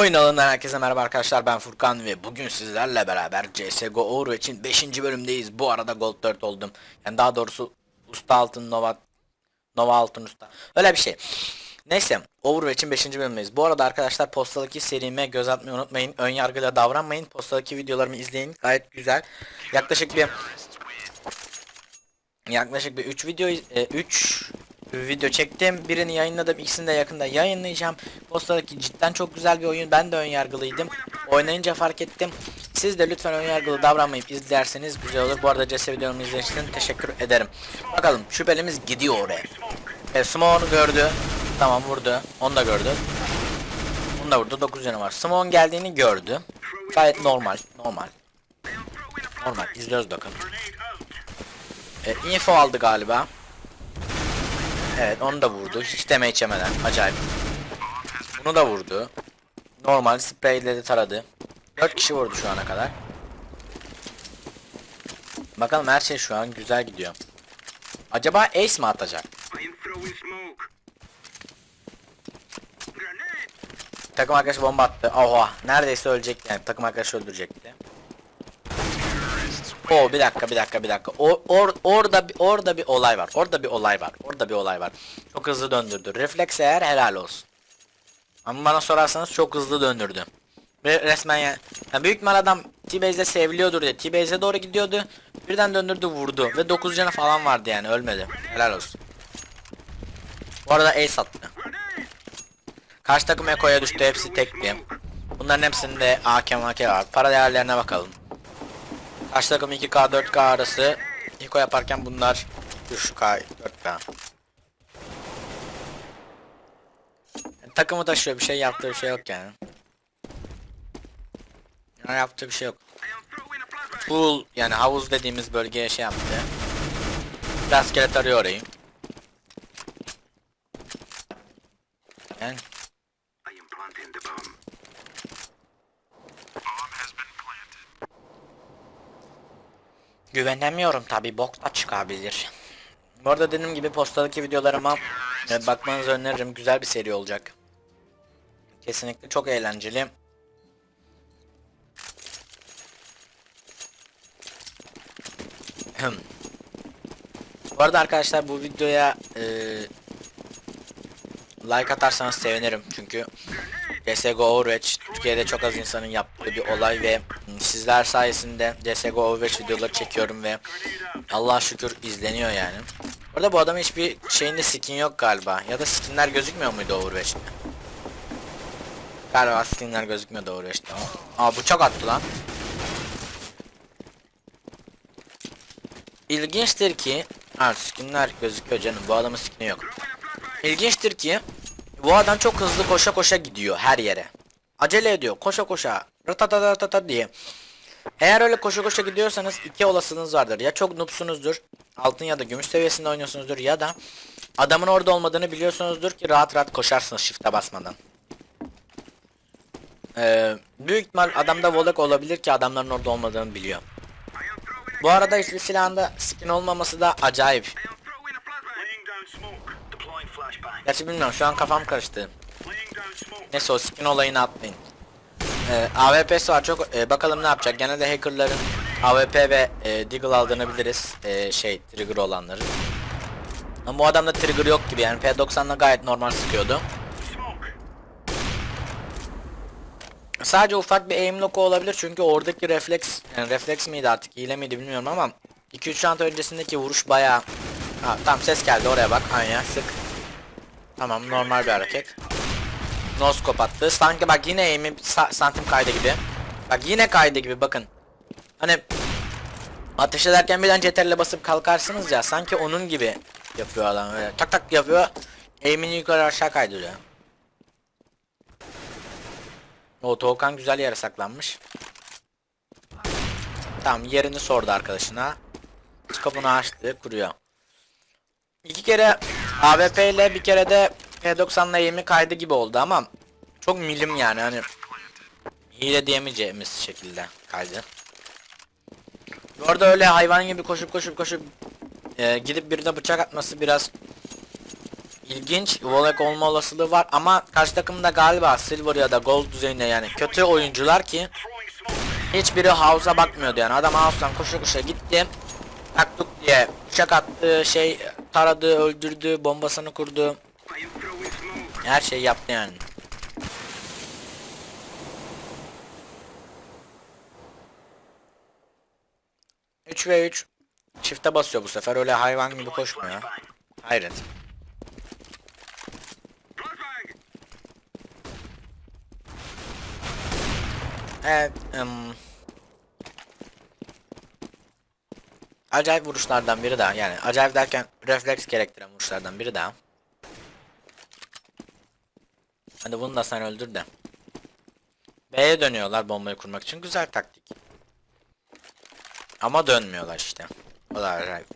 Oyun alanından herkese merhaba arkadaşlar ben Furkan ve bugün sizlerle beraber CSGO Overwatch'in 5. bölümdeyiz. Bu arada Gold 4 oldum. Yani daha doğrusu Usta Altın Nova Nova Altın Usta. Öyle bir şey. Neyse Overwatch'in 5. bölümündeyiz. Bu arada arkadaşlar postadaki serime göz atmayı unutmayın. Ön yargıyla davranmayın. Postadaki videolarımı izleyin. Gayet güzel. Yaklaşık bir yaklaşık bir 3 video 3 video çektim. Birini yayınladım. İkisini de yakında yayınlayacağım. Postadaki cidden çok güzel bir oyun. Ben de ön yargılıydım. Oynayınca fark ettim. Siz de lütfen ön yargılı davranmayıp izlerseniz güzel olur. Bu arada CS videomu izlediğiniz için teşekkür ederim. Bakalım şüphelimiz gidiyor oraya. E, Smoke'u gördü. Tamam vurdu. Onu da gördü. Onu da vurdu. 9 canı var. Smoke'un geldiğini gördü. Gayet normal. Normal. Normal. İzliyoruz bakalım. E, info aldı galiba. Evet onu da vurdu. Hiç deme içemeden. Acayip. Bunu da vurdu. Normal spreyle taradı. 4 kişi vurdu şu ana kadar. Bakalım her şey şu an güzel gidiyor. Acaba ace mi atacak? Takım arkadaşı bomba attı. Oha. Neredeyse ölecekti yani. Takım arkadaşı öldürecekti. Oo bir dakika bir dakika bir dakika. O, or, orada bir orada bir olay var. Orada bir olay var. Orada bir olay var. Çok hızlı döndürdü. Refleks eğer helal olsun. Ama bana sorarsanız çok hızlı döndürdü. Ve resmen ya, yani büyük ihtimal adam T-Base'de seviliyordur diye T-Base'e doğru gidiyordu. Birden döndürdü vurdu ve 9 canı falan vardı yani ölmedi. Helal olsun. Bu arada ace attı. Karşı takım Eko'ya düştü hepsi tekti. Bunların hepsinde AK AK var. Para değerlerine bakalım. Karşı takım 2K 4K arası. Eko yaparken bunlar 3K 4K. Yani takımı taşıyor bir şey yaptığı bir şey yok yani. Yani yaptığı bir şey yok. Pool yani havuz dediğimiz bölgeye şey yaptı. Rastgele tarıyor orayı. Yani Güvenemiyorum tabi bok da çıkabilir. Bu arada dediğim gibi postadaki videolarıma e, bakmanızı öneririm. Güzel bir seri olacak. Kesinlikle çok eğlenceli. Bu arada arkadaşlar bu videoya e, like atarsanız sevinirim. Çünkü CSGO Overwatch Türkiye'de çok az insanın yaptığı bir olay ve sizler sayesinde CSGO Overwatch videoları çekiyorum ve Allah'a şükür izleniyor yani. Burada bu adamın hiçbir şeyinde skin yok galiba. Ya da skinler gözükmüyor muydu Overwatch'te? Galiba skinler gözükmüyordu Overwatch'te. Aa bıçak attı lan. İlginçtir ki Ha skinler gözüküyor canım bu adamın skini yok. İlginçtir ki bu adam çok hızlı koşa koşa gidiyor her yere. Acele ediyor koşa koşa ratatatata diye. Eğer öyle koşa koşa gidiyorsanız iki olasılığınız vardır. Ya çok noobsunuzdur altın ya da gümüş seviyesinde oynuyorsunuzdur ya da adamın orada olmadığını biliyorsunuzdur ki rahat rahat koşarsınız shift'e basmadan. Ee, büyük ihtimal adamda volek olabilir ki adamların orada olmadığını biliyor. Bu arada hiçbir silahında skin olmaması da acayip. Gerçi bilmiyorum şu an kafam karıştı. Neyse o skin olayını atmayın. Ee, AWP'si var çok e, bakalım ne yapacak. Genelde hackerların AWP ve e, Deagle aldığını biliriz. E, şey trigger olanları. Ama bu adamda trigger yok gibi yani P90'la gayet normal sıkıyordu. Sadece ufak bir aim lock'u olabilir çünkü oradaki refleks yani refleks miydi artık hile miydi bilmiyorum ama 2-3 round öncesindeki vuruş bayağı ha, tamam ses geldi oraya bak Anya sık tamam normal bir hareket. No scope attı sanki bak yine aim'i sa- santim kaydı gibi. Bak yine kaydı gibi bakın. Hani ateş ederken birden CTRL'e basıp kalkarsınız ya sanki onun gibi yapıyor adam. Öyle tak tak yapıyor. Aim'ini yukarı aşağı kaydırıyor. O Doğukan güzel yere saklanmış. Tamam yerini sordu arkadaşına. Kapını açtı kuruyor. İki kere AWP ile bir kere de P90'la eğimi kaydı gibi oldu ama çok milim yani hani hile diyemeyeceğimiz şekilde kaydı. Bu arada öyle hayvan gibi koşup koşup koşup e, gidip birine bıçak atması biraz ilginç Volek olma olasılığı var ama karşı takımda galiba Silver ya da Gold düzeyinde yani kötü oyuncular ki hiçbiri House'a bakmıyordu yani adam House'dan koşa koşa gitti taktuk diye bıçak attı şey taradı öldürdü bombasını kurdu her şeyi yaptı yani. Üç ve 3 çifte basıyor bu sefer öyle hayvan gibi koşmuyor. Hayret. Evet. ım, acayip vuruşlardan biri daha yani acayip derken refleks gerektiren vuruşlardan biri daha. Hadi bunu da sen öldür de. B'ye dönüyorlar bombayı kurmak için güzel taktik. Ama dönmüyorlar işte. O da acayip.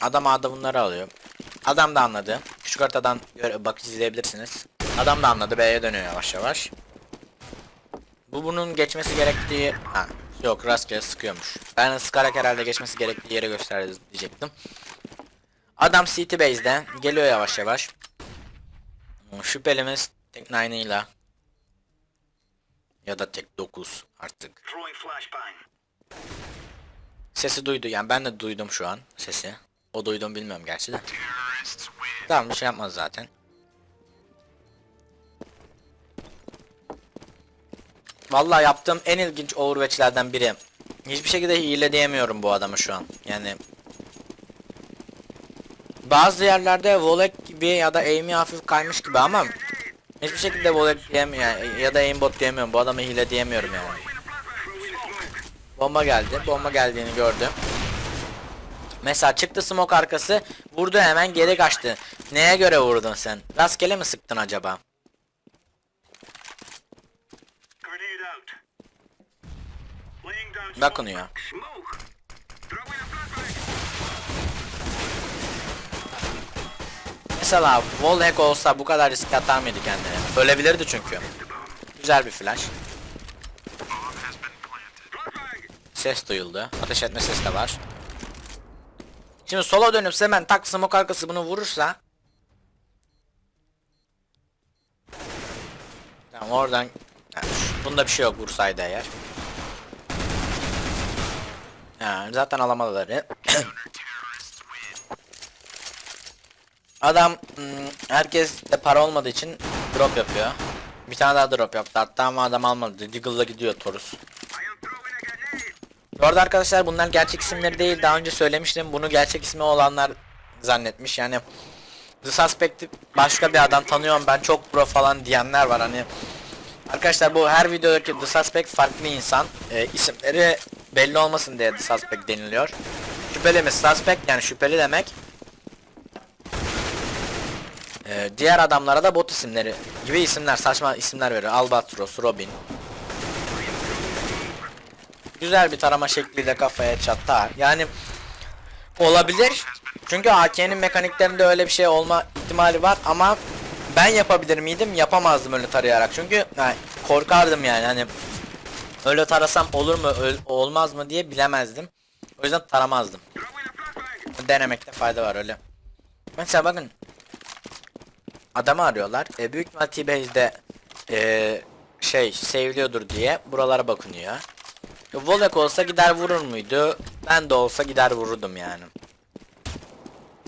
Adam A'da bunları alıyor. Adam da anladı. Küçük haritadan bak izleyebilirsiniz. Adam da anladı B'ye dönüyor yavaş yavaş. Bu bunun geçmesi gerektiği... Ha, yok rastgele sıkıyormuş. Ben sıkarak herhalde geçmesi gerektiği yere gösterdi diyecektim. Adam City Base'de geliyor yavaş yavaş. Şüphelimiz tek 9 ile ya da tek 9 artık. Sesi duydu yani ben de duydum şu an sesi. O duydum bilmiyorum gerçi de. Tamam bir şey yapmaz zaten. Vallahi yaptığım en ilginç overwatch'lerden biri. Hiçbir şekilde hile diyemiyorum bu adamı şu an. Yani bazı yerlerde volek gibi ya da aim'i hafif kaymış gibi ama hiçbir şekilde volek diyemiyorum ya da aimbot diyemiyorum. Bu adama hile diyemiyorum yani. Bomba geldi. Bomba geldiğini gördüm. Mesela çıktı smoke arkası. Vurdu hemen geri kaçtı. Neye göre vurdun sen? Rastgele mi sıktın acaba? Grenade out. Laying down smoke. Dokunuyor. Smoke. Throwing a flashbang. Mesela wallhack olsa bu kadar risk atar mıydı kendine? Ölebilirdi çünkü. Güzel bir flash. Ses duyuldu. Ateş etme sesi de var. Şimdi sola dönüp hemen tak smoke arkası bunu vurursa Tamam oradan bunda bir şey yok vursaydı eğer. Ha, zaten alamadıları. Adam hmm, herkes de para olmadığı için drop yapıyor. Bir tane daha drop yaptı hatta ama adam almadı. Deagle'la gidiyor Torus. Bu arada arkadaşlar bunlar gerçek isimleri değil. Daha önce söylemiştim. Bunu gerçek ismi olanlar zannetmiş. Yani The Suspect'i başka bir adam tanıyorum ben çok pro falan diyenler var. Hani arkadaşlar bu her videodaki The Suspect farklı insan. Ee, isimleri belli olmasın diye The Suspect deniliyor. Şüpheli mi? Suspect yani şüpheli demek. Ee, diğer adamlara da bot isimleri gibi isimler saçma isimler veriyor. Albatros, Robin, güzel bir tarama şekliyle kafaya çatar. Yani olabilir. Çünkü AK'nin mekaniklerinde öyle bir şey olma ihtimali var ama ben yapabilir miydim? Yapamazdım öyle tarayarak. Çünkü yani korkardım yani hani öyle tarasam olur mu olmaz mı diye bilemezdim. O yüzden taramazdım. Denemekte fayda var öyle. Mesela bakın adamı arıyorlar. E, büyük ihtimal T-Base'de e, şey seviliyordur diye buralara bakınıyor. E, Volek olsa gider vurur muydu? Ben de olsa gider vururdum yani.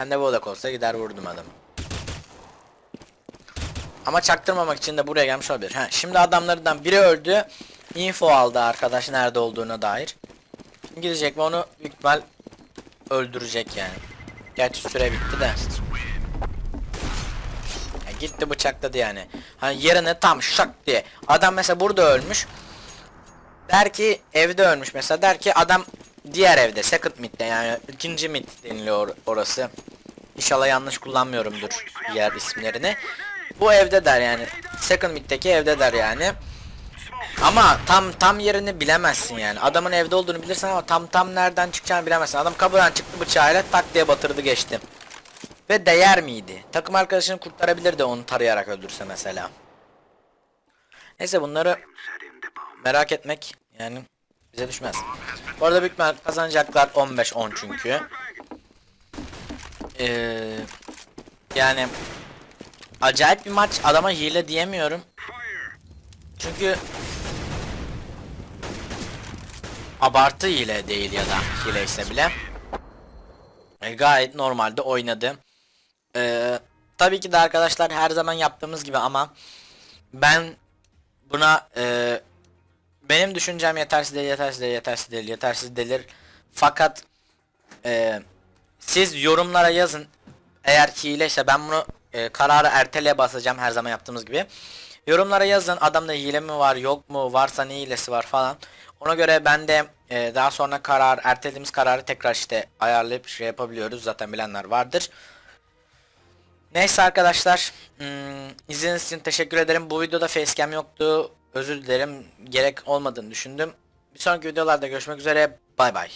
Ben de Volek olsa gider vururdum adamı. Ama çaktırmamak için de buraya gelmiş olabilir. Ha, şimdi adamlardan biri öldü. Info aldı arkadaş nerede olduğuna dair. Gidecek ve onu büyük ihtimal öldürecek yani. Gerçi süre bitti de. Ya gitti bıçakladı yani. Hani yerine tam şak diye. Adam mesela burada ölmüş. Der ki evde ölmüş mesela. Der ki adam diğer evde second mid'de yani ikinci mid deniliyor orası. İnşallah yanlış kullanmıyorumdur diğer isimlerini. Bu evde der yani. Second mid'deki evde der yani. Ama tam tam yerini bilemezsin yani. Adamın evde olduğunu bilirsin ama tam tam nereden çıkacağını bilemezsin. Adam kapıdan çıktı bıçağıyla tak diye batırdı geçti. Ve değer miydi? Takım arkadaşını kurtarabilirdi onu tarayarak öldürse mesela. Neyse bunları merak etmek yani bize düşmez. Bu arada büyük ihtimal kazanacaklar 15-10 çünkü. Ee, yani acayip bir maç adama hile diyemiyorum. Çünkü abartı hile değil ya da hile ise bile e, gayet normalde oynadı. Ee, tabii ki de arkadaşlar her zaman yaptığımız gibi ama ben buna e, benim düşüncem yetersiz değil, yetersiz değil, yetersiz değil, yetersiz delir. Fakat e, siz yorumlara yazın. Eğer hile ise ben bunu e, kararı erteleye basacağım her zaman yaptığımız gibi. Yorumlara yazın adamda hile mi var yok mu varsa ne hilesi var falan. Ona göre ben de e, daha sonra karar ertelediğimiz kararı tekrar işte ayarlayıp şey yapabiliyoruz. Zaten bilenler vardır. Neyse arkadaşlar. Hmm, izlediğiniz için teşekkür ederim. Bu videoda facecam yoktu. Özür dilerim. Gerek olmadığını düşündüm. Bir sonraki videolarda görüşmek üzere. Bay bay.